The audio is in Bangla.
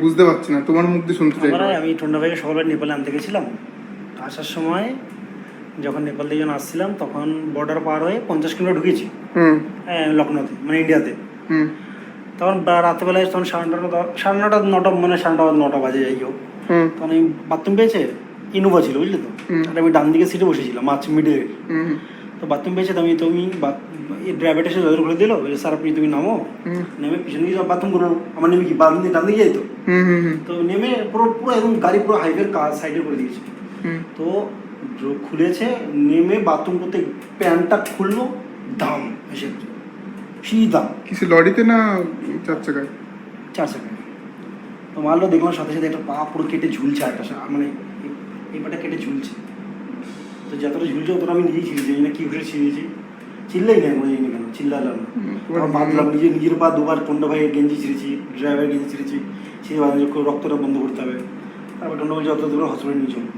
বুঝতে পারছি না তোমার মুখ দিয়ে শুনতে চাই আমি টন্ডা ভাইকে সকালবেলা নেপালে আনতে গেছিলাম। আসার সময় যখন নেপাল থেকে যখন আসছিলাম তখন বর্ডার পার হয়ে পঞ্চাশ কিলোমিটার ঢুকেছি। হুম। হ্যাঁ, লখনৌতে মানে ইন্ডিয়াতে। হুম। তখন রাত্রেবেলায় তখন সাড়ে নটা সাড়ে নটা নটা মানে সাড়ে নটা নটা বাজে যাই হোক। তখন আমি বাথরুম পেয়েছে ইনোভা ছিল বুঝলি তো? আর আমি ডান দিকে সিটে বসেছিলাম মাছ মিডে হুম। তো বাথরুম পেয়েছে তো আমি তুমি ড্রাইভারটা এসে দরজা খুলে দিল স্যার আপনি তুমি নামো। হুম। নেমে পিছনে গিয়ে বাথরুম করো আমার নেমে কি বাম দিয়ে ডান দিকে যাই তো হুম হুম হুম। তো নেমে পুরো পুরো একদম গাড়ি পুরো হাইওয়ের কাজ সাইডে করে দিয়েছে। হুম। তো খুলেছে নেমে বাথরুম করতে প্যান্টটা খুললো দাম এসে সিধা কিছু লরিতে না চার চাকায়? চার সেকেন্ড তো মারলো দেখলাম সাথে সাথে একটা পা পুরো কেটে ঝুলছে একটা সা- মানে পাটা কেটে ঝুলছে। তো যতটা ঝুলছে অতটা আমি নিজেই ছিঁড়েছি জানি না কি করে ছিঁড়েছি? চিল্লাই না মনে জানি কেন চিল্লালাম। আমার বাঁধলাম নিজে নিজের পা দুবার টন্ডা ভাইয়ের গেঞ্জি ছিঁড়েছি ড্রাইভার গেঞ্জি ছিঁড়েছি সেই বাঁধা রক্তটা বন্ধ করতে হবে। তারপর টন্ডা বলছে অত দূর হসপিটালে নিয়ে চলো।